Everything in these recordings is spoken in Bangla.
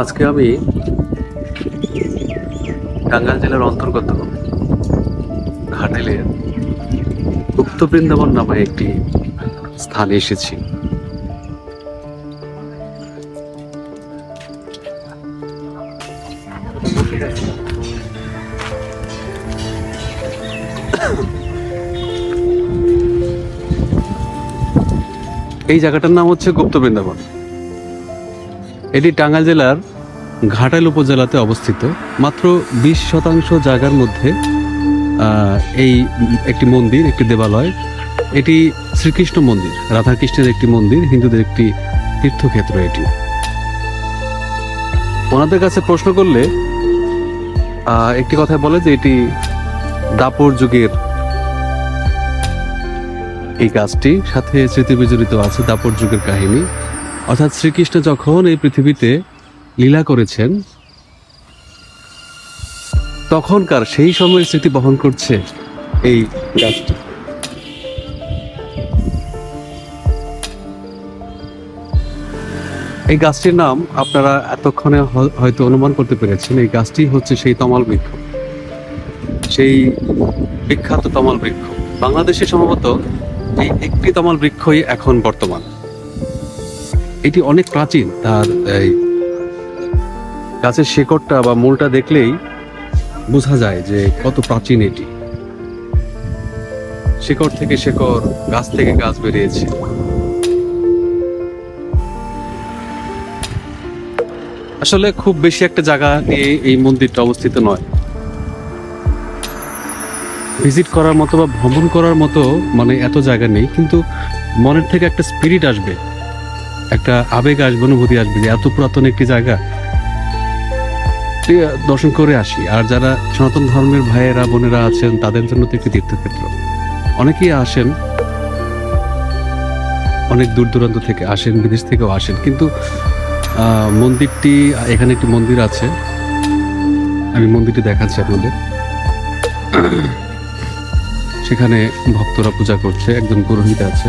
আজকে আমি টাঙ্গাইল জেলার অন্তর্গত ঘাটাইলের গুপ্ত বৃন্দাবন নামে একটি স্থানে এসেছি। এই জায়গাটার নাম হচ্ছে গুপ্ত বৃন্দাবন। এটি টাঙ্গাইল জেলার ঘাটাইল উপজেলাতে অবস্থিত। মাত্র বিশ শতাংশ জায়গার মধ্যে এই একটি মন্দির, একটি দেবালয়, এটি শ্রীকৃষ্ণ মন্দির, রাধাকৃষ্ণের একটি মন্দির, হিন্দুদের একটি তীর্থক্ষেত্র এটি। ওনাদের কাছে প্রশ্ন করলে একটি কথা বলে যে এটি দাপর যুগের এই কাজটি। সাথে স্মৃতি বিজড়িত আছে দাপর যুগের কাহিনী। অর্থাৎ শ্রীকৃষ্ণ যখন এই পৃথিবীতে লীলা করেছেন, তখনকার সেই সময়ের স্মৃতি বহন করছে এই গাছটি। এই গাছটির নাম আপনারা এতক্ষণে হয়তো অনুমান করতে পেরেছেন, এই গাছটি হচ্ছে সেই তমাল বৃক্ষ। সেই বিখ্যাত তমাল বৃক্ষ। বাংলাদেশে সম্ভবত এই একটি তমাল বৃক্ষই এখন বর্তমান। এটি অনেক প্রাচীন। তার এই গাছের শেকড়টা বা মূলটা দেখলেই বোঝা যায় যে কত প্রাচীন এটি। শেকড় থেকে শেকড়, গাছ থেকে গাছ বেরিয়েছে। আসলে খুব বেশি একটা জায়গা নিয়ে এই মন্দিরটা অবস্থিত নয়। ভিজিট করার মতো বা ভ্রমণ করার মতো মানে এত জায়গা নেই, কিন্তু মনের থেকে একটা স্পিরিট আসবে। একটা আবেগ আসবে, অনুভূতি আসবে যে এত পুরাতন একটি জায়গা। দর্শন করে আসি। আর যারা সনাতন ধর্মের ভাইয়েরা, বোনেরা আছেন, তাদের জন্য তো একটি তীর্থক্ষেত্র। অনেকেই আসেন, অনেক দূর দূরান্ত থেকে আসেন, বিদেশ থেকেও আসেন। কিন্তু মন্দিরটি, এখানে একটি মন্দির আছে। আমি মন্দিরটি দেখাচ্ছি আপনাদের। সেখানে ভক্তরা পূজা করছে, একজন পুরোহিত আছে।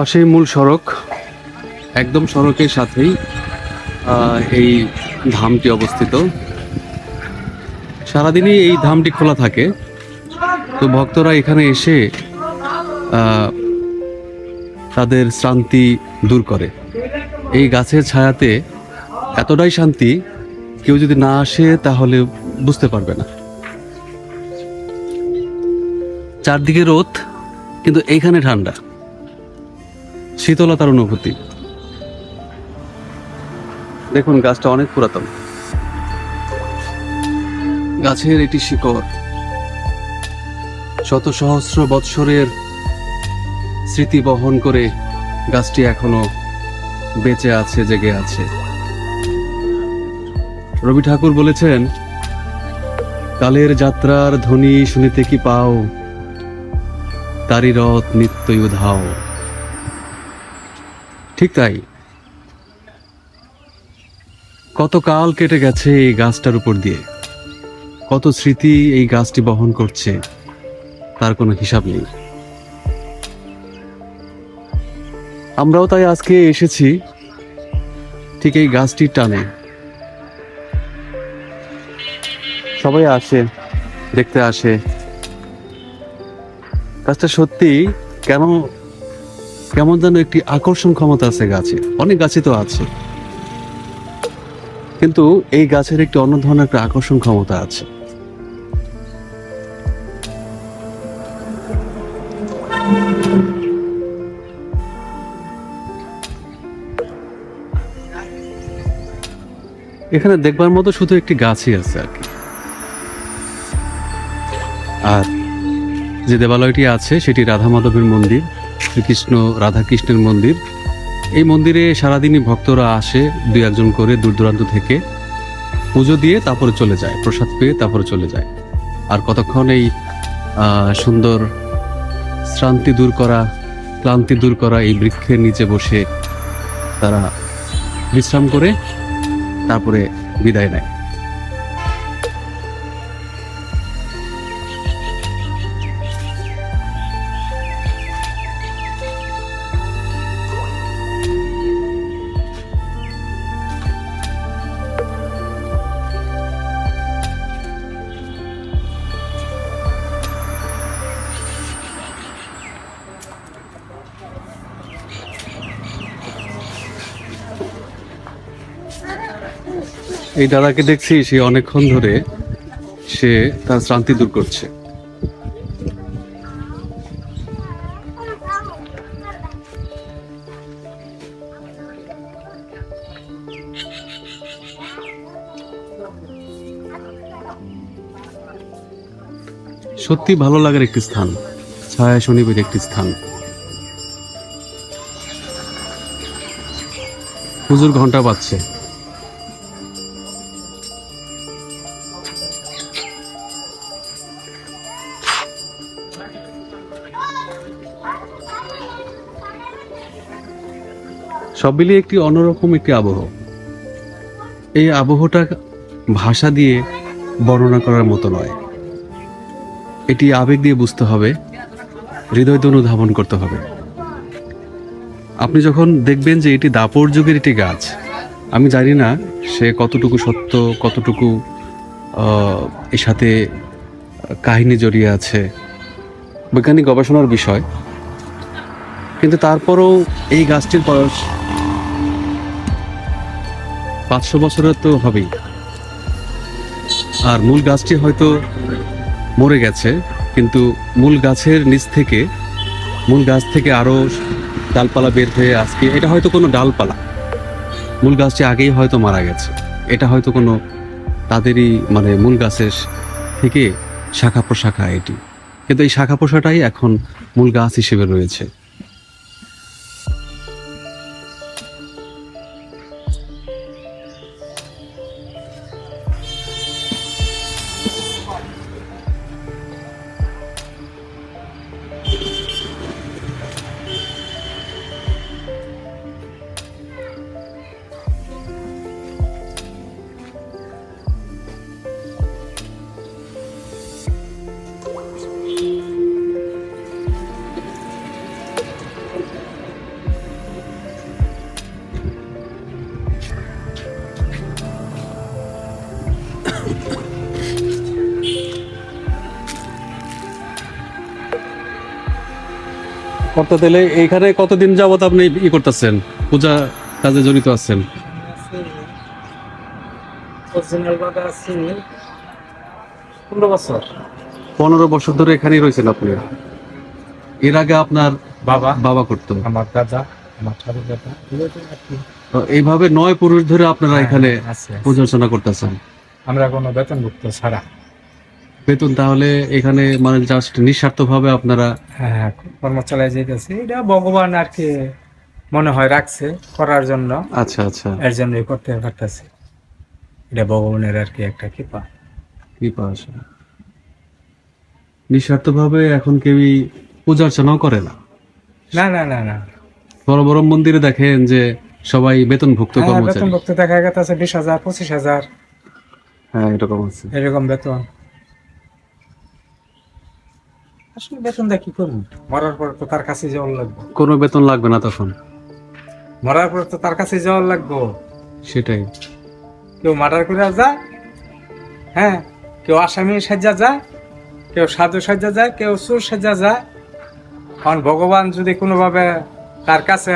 পাশেই মূল সড়ক। একদম সড়কের সাথেই এই ধামটি অবস্থিত। সারাদিনই এই ধামটি খোলা থাকে। তো ভক্তরা এখানে এসে তাদের শ্রান্তি দূর করে। এই গাছের ছায়াতে এতটাই শান্তি, কেউ যদি না আসে তাহলে বুঝতে পারবে না। চারদিকে রোদ, কিন্তু এইখানে ঠান্ডা। শীতলতার অনুভূতি। দেখুন, গাছটা অনেক পুরাতন। গাছের এটি শিকড়। শত সহস্র বৎসরের স্মৃতি বহন করে গাছটি এখনও বেঁচে আছে, জেগে আছে। রবি ঠাকুর বলেছেন, কালের যাত্রার ধ্বনি শুনিতে কি পাও? তারি রথ নিত্যই উধাও। ঠিক তাই। কত কাল কেটে গেছে এই গাছটার উপর দিয়ে। কত স্মৃতি এই গাছটি বহন করছে, তার কোনো হিসাব নেই। আমরাও তাই আজকে এসেছি, ঠিক এই গাছটির টানে। সবাই আসে, দেখতে আসে। গাছটা সত্যি কেন কেমন যেন একটি আকর্ষণ ক্ষমতা আছে গাছে। অনেক গাছে তো আছে। কিন্তু এই গাছের একটি অন্য ধরনের একটা আকর্ষণ ক্ষমতা আছে। এখানে দেখবার মতো শুধু একটি গাছই আছে আর কি। আর যে দেবালয়টি আছে, সেটি রাধা মাধবের মন্দির। শ্রীকৃষ্ণ রাধাকৃষ্ণের মন্দির। এই মন্দিরে সারাদিনই ভক্তরা আসে দু একজন করে দূর দূরান্ত থেকে। পুজো দিয়ে তারপরে চলে যায়, প্রসাদ পেয়ে তারপরে চলে যায়। আর কতক্ষণ এই সুন্দর শ্রান্তি দূর করা, ক্লান্তি দূর করা এই বৃক্ষের নিচে বসে তারা বিশ্রাম করে তারপরে বিদায় নেয়। এই দাদাকে দেখছি, সে অনেকক্ষণ ধরে সে তার শ্রান্তি দূর করছে। সত্যি ভালো লাগার একটি স্থান, ছায়া শনিবের একটি স্থান। হুজুর ঘণ্টা বাজছে। সব মিলিয়ে একটি অন্যরকম একটি আবহ। এই আবহটা ভাষা দিয়ে বর্ণনা করার মতো নয়। এটি আবেগ দিয়ে বুঝতে হবে, হৃদয় দিয়ে অনুধাবন করতে হবে। আপনি যখন দেখবেন যে এটি দাপর যুগের একটি গাছ, আমি জানি না সে কতটুকু সত্য, কতটুকু এর সাথে কাহিনী জড়িয়ে আছে। বৈজ্ঞানিক গবেষণার বিষয় কিন্তু তারপরও এই গাছটির বয়স পাঁচশো বছরের তো হবেই। আর মূল গাছটি হয়তো মরে গেছে, কিন্তু মূল গাছের নিচ থেকে, মূল গাছ থেকে আরও ডালপালা বের হয়ে আজকে, এটা হয়তো কোনো ডালপালা। মূল গাছটি আগেই হয়তো মারা গেছে। এটা হয়তো কোনো তাদেরই মানে মূল গাছের থেকে শাখা প্রশাখা এটি। কিন্তু এই শাখা প্রশাখাটাই এখন মূল গাছ হিসেবে রয়েছে। কর্তা তাহলে এইখানে কতদিন যাবত আপনি ই করতেছেন? পূজা কাজে জড়িত আছেন? পনেরো বছর। ধরে এখানেই রয়েছেন আপনি? এর আগে আপনার বাবা। বাবা করতো? আমার দাদা আমার ঠাকুর দাদা। তো এইভাবে নয় পুরুষ ধরে আপনারা এখানে আছে। পূজা অর্চনা করতেছেন? আমরা কোনো বেতনভুক্ত ছাড়া। বেতন তাহলে এখানে মানে জাস্ট নিঃস্বার্থ ভাবে আপনারা হ্যাঁ হ্যাঁ কর্ম চালায় যেতেছে এটা ভগবান আর কি মনে হয় রাখছে করার জন্য। আচ্ছা আচ্ছা। এর জন্যই করতে পারতেছে। এটা ভগবানের আর কি একটা কৃপা। কৃপা আছে। নিঃস্বার্থ ভাবে এখন কেউই পূজা অর্চনাও করে না। না না না না। বড় বড় মন্দিরে দেখেন যে সবাই বেতনভুক্ত হ্যাঁ, কর্মচারী। বেতনভুক্ত দেখা গেছে বিশ হাজার পঁচিশ হাজার। হ্যাঁ এরকম আছে। এরকম বেতন। আসলে বেতন দিয়ে কি করব? মরার পর তো তার কাছে যাওয়ার লাগবে। কোনো বেতন লাগবে না তখন। মরার পর তো তার কাছে যাওয়ার লাগবে। সেটাই। কেউ মার্ডার করে যায় হ্যাঁ কেউ আসামি সাজা যায় কেউ সাধু সাজা যায় কেউ সুর সাজা যায় কারণ ভগবান যদি কোনোভাবে তার কাছে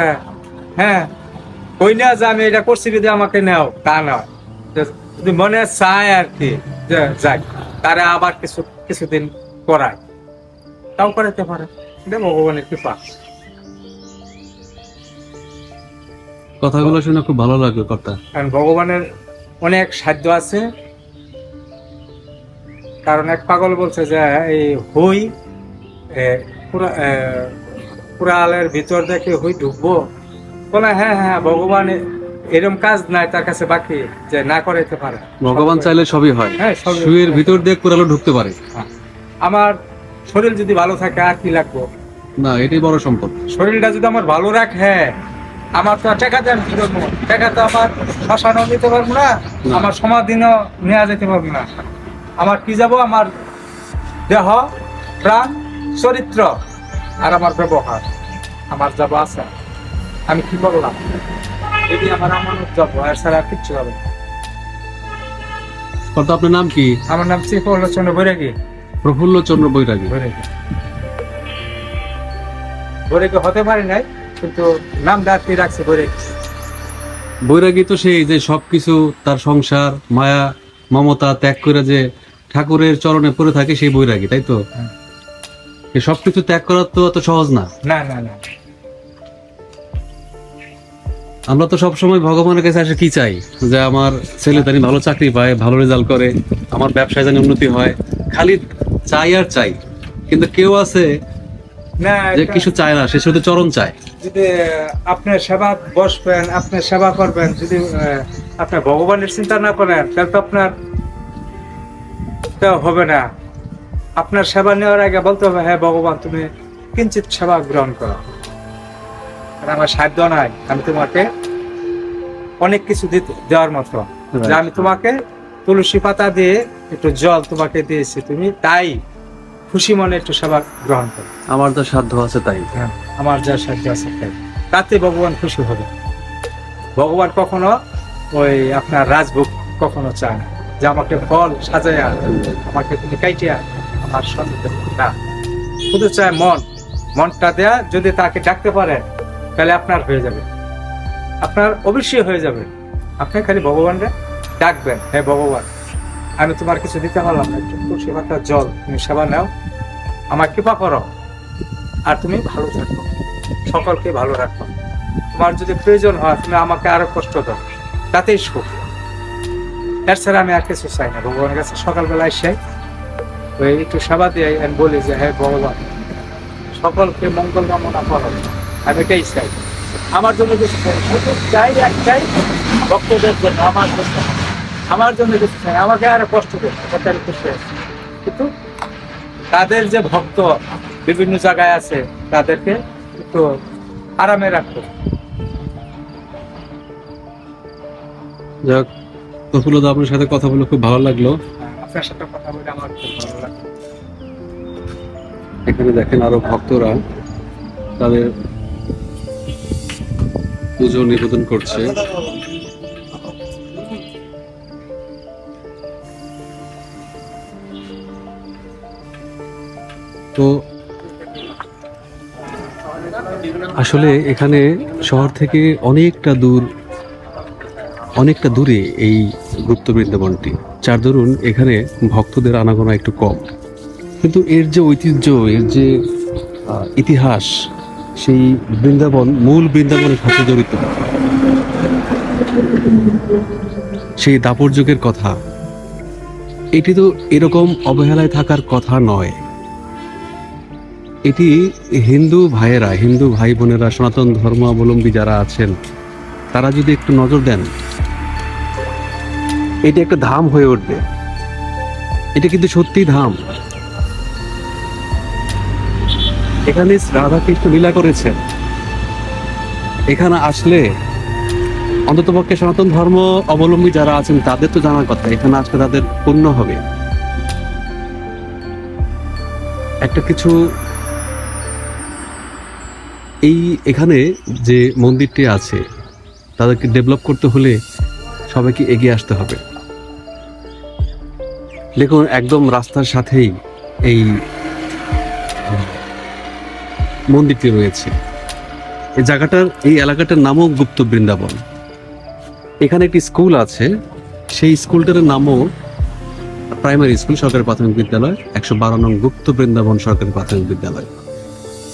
হ্যাঁ কই না যে আমি এটা করছি যদি আমাকে নেও তা নয়। যদি মনে চায় আর কি যে যাক তারা আবার কিছু কিছুদিন করায়। তাও করাতে পারে। এটা ভগবানের কৃপা। কথাগুলো শুনে খুব ভালো লাগল কারণ ভগবানের অনেক সাধ্য আছে। কারণ এক পাগল বলছে যে এই হই এ, পুরালের ভিতর দেখে হই ঢুকবো? বলে হ্যাঁ হ্যাঁ ভগবান এরম কাজ নাই তার কাছে বাকি যে না করাইতে পারে। ভগবান চাইলে সবই হয়। হ্যাঁ, হয়। শুয়ের ভিতর দিয়ে কুড়ালো ঢুকতে পারে। আমার শরীর যদি ভালো থাকে আর কি লাগবো? না এটাই বড় সম্পদ। শরীরটা যদি আমার ভালো রাখে আমার তো টাকা দেন কি করব? টাকা তো আমার শ্মশানও নিতে পারব না। আমার সমাধিনও নেওয়া যেতে পারব না। আমার কি যাব? আমার দেহ প্রাণ চরিত্র আর আমার ব্যবহার। আমার যাব আছে আমি কি করলাম? যদি আমার আমানত যাব আর ছাড়া আর কিচ্ছু হবে আপনার নাম কি? আমার নাম শ্রী চন্দ্র বৈরাগী। প্রফুল্ল চন্দ্র বৈরাগী। বৈরাগী। হতে পারে নাই কিন্তু নাম ডাকি রাখছে বৈরাগী। বৈরাগী তো সেই যে সবকিছু তার সংসার মায়া মমতা ত্যাগ করে যে ঠাকুরের চরণে পড়ে থাকে সেই বৈরাগী তাই তো। এই সবকিছু ত্যাগ করা তো অত সহজ না। না না না। আমরা তো সবসময় ভগবানের কাছে আসে কি চাই? যে আমার ছেলে জানি ভালো চাকরি পায় ভালো রেজাল্ট করে আমার ব্যবসায় জানি উন্নতি হয় খালি চাই আর চাই। কিন্তু কেউ আছে না যে কিছু চায় না সে শুধু চরণ চায়। যদি আপনার সেবা বসবেন আপনার সেবা করবেন যদি আহ, আপনার ভগবানের চিন্তা না করেন তাহলে তো আপনার তো হবে না। আপনার সেবা নেওয়ার আগে বলতে হবে হ্যাঁ ভগবান তুমি কিঞ্চিত সেবা গ্রহণ করো। আর আমার সাধ্য নাই আমি তোমাকে অনেক কিছু দিতে দেওয়ার মতো। যে আমি তোমাকে তুলসী পাতা দিয়ে একটু জল তোমাকে দিয়েছি তুমি তাই খুশি মনে একটু সেবা গ্রহণ করো। আমার তো সাধ্য আছে তাই। হ্যাঁ, আমার যা সাধ্য আছে তাই। তাতে ভগবান খুশি হবে। ভগবান কখনো ওই আপনার রাজভোগ কখনো চায় না যে আমাকে ফল সাজাইয়া আমাকে তুমি কাইটিয়া আমার সন্তান না শুধু চায় মন মনটা দেয়া যদি তাকে ডাকতে পারে তাহলে আপনার হয়ে যাবে। আপনার অবশ্যই হয়ে যাবে। আপনি খালি ভগবানরে ডাকবেন। হে ভগবান, আমি তোমার কিছু দিতে পারলাম না, একটু পাতার জল, তুমি সেবা নাও, আমার কৃপা করো, আর তুমি ভালো থাকো, সকলকে ভালো রাখো। তোমার যদি প্রয়োজন হয়, তুমি আমাকে আরও কষ্ট দাও, তাতেই সুখ। এর ছাড়া আমি আর কিছু চাই না, ভগবানের কাছে সকালবেলা এসে ওই একটু সেবা দিয়ে বলি যে হ্যাঁ ভগবান, সকলকে মঙ্গল কামনা করো, আমি এটাই চাই। আমার জন্য কিছু চাই চাই একটাই, ভক্তদের জন্য, আমার জন্য। আমার জন্য কিছু চাই আমাকে আরও কষ্ট তাতে আমি খুশি আছি। কিন্তু তাদের যে ভক্ত বিভিন্ন জায়গায় আছে তাদেরকে একটু আরামে রাখতো যাক প্রফুল্লদা আপনার সাথে কথা বলে খুব ভালো লাগল। আপনার সাথে কথা বলে আমার খুব ভালো লাগল। এখানে দেখেন আরও ভক্তরা তাদের পুজো নিবেদন করছে। আসলে এখানে শহর থেকে অনেকটা দূর, অনেকটা দূরে এই গুপ্ত বৃন্দাবনটি। যার দরুন এখানে ভক্তদের আনাগোনা একটু কম। কিন্তু এর যে ঐতিহ্য, এর যে ইতিহাস, সেই বৃন্দাবন, মূল বৃন্দাবনের সাথে জড়িত। সেই দাপর যুগের কথা, এটি তো এরকম অবহেলায় থাকার কথা নয়। এটি হিন্দু ভাইয়েরা, হিন্দু ভাই বোনেরা, সনাতন ধর্মাবলম্বী যারা আছেন, তারা যদি একটু নজর দেন, এটি একটা ধাম হয়ে উঠবে। এটা কিন্তু সত্যি ধাম। এখানে রাধা কৃষ্ণ লীলা করেছেন। এখানে আসলে অন্ততপক্ষে সনাতন ধর্ম অবলম্বী যারা আছেন, তাদের তো জানার কথা, এখানে আসলে তাদের পূর্ণ হবে। একটা কিছু এই এখানে যে মন্দিরটি আছে, তাদেরকে ডেভেলপ করতে হলে সবাইকে এগিয়ে আসতে হবে। দেখুন, একদম রাস্তার সাথেই এই মন্দিরটি রয়েছে। এই জায়গাটার, এই এলাকাটার নামও গুপ্ত বৃন্দাবন। এখানে একটি স্কুল আছে। সেই স্কুলটার নামও প্রাইমারি স্কুল, সরকারি প্রাথমিক বিদ্যালয়, একশো বারো নং গুপ্ত বৃন্দাবন সরকারি প্রাথমিক বিদ্যালয়।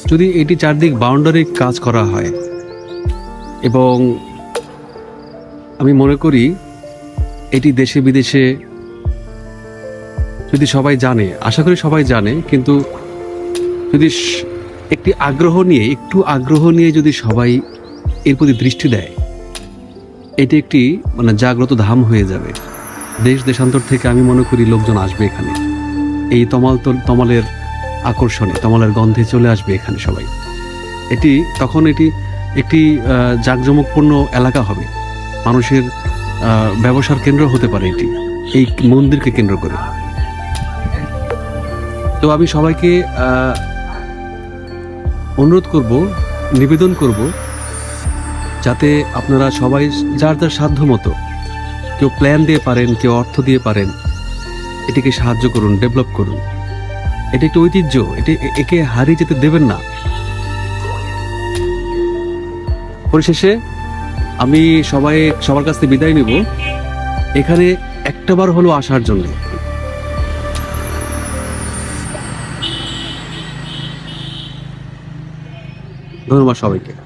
যদি এটি চারদিক বাউন্ডারি কাজ করা হয়, এবং আমি মনে করি এটি দেশে বিদেশে যদি সবাই জানে, আশা করি সবাই জানে, কিন্তু যদি একটি আগ্রহ নিয়ে, একটু আগ্রহ নিয়ে যদি সবাই এর প্রতি দৃষ্টি দেয়, এটি একটি মানে জাগ্রত ধাম হয়ে যাবে। দেশ দেশান্তর থেকে আমি মনে করি লোকজন আসবে এখানে। এই তমাল, তমালের আকর্ষণে, তমালের গন্ধে চলে আসবে এখানে সবাই। এটি, তখন এটি একটি জাঁকজমকপূর্ণ এলাকা হবে। মানুষের ব্যবসার কেন্দ্র হতে পারে এটি। এই মন্দিরকে কেন্দ্র করে। তো আমি সবাইকে অনুরোধ করব, নিবেদন করব, যাতে আপনারা সবাই যার যার সাধ্য মতো কেউ প্ল্যান দিয়ে পারেন, কেউ অর্থ দিয়ে পারেন, এটিকে সাহায্য করুন ডেভেলপ করুন। এটা একটি ঐতিহ্য, এটি একে হারিয়ে যেতে দেবেন না। পরিশেষে আমি সবাই, সবার কাছ থেকে বিদায় নিব। এখানে একটাবার হলো আসার জন্য। ধন্যবাদ সবাইকে।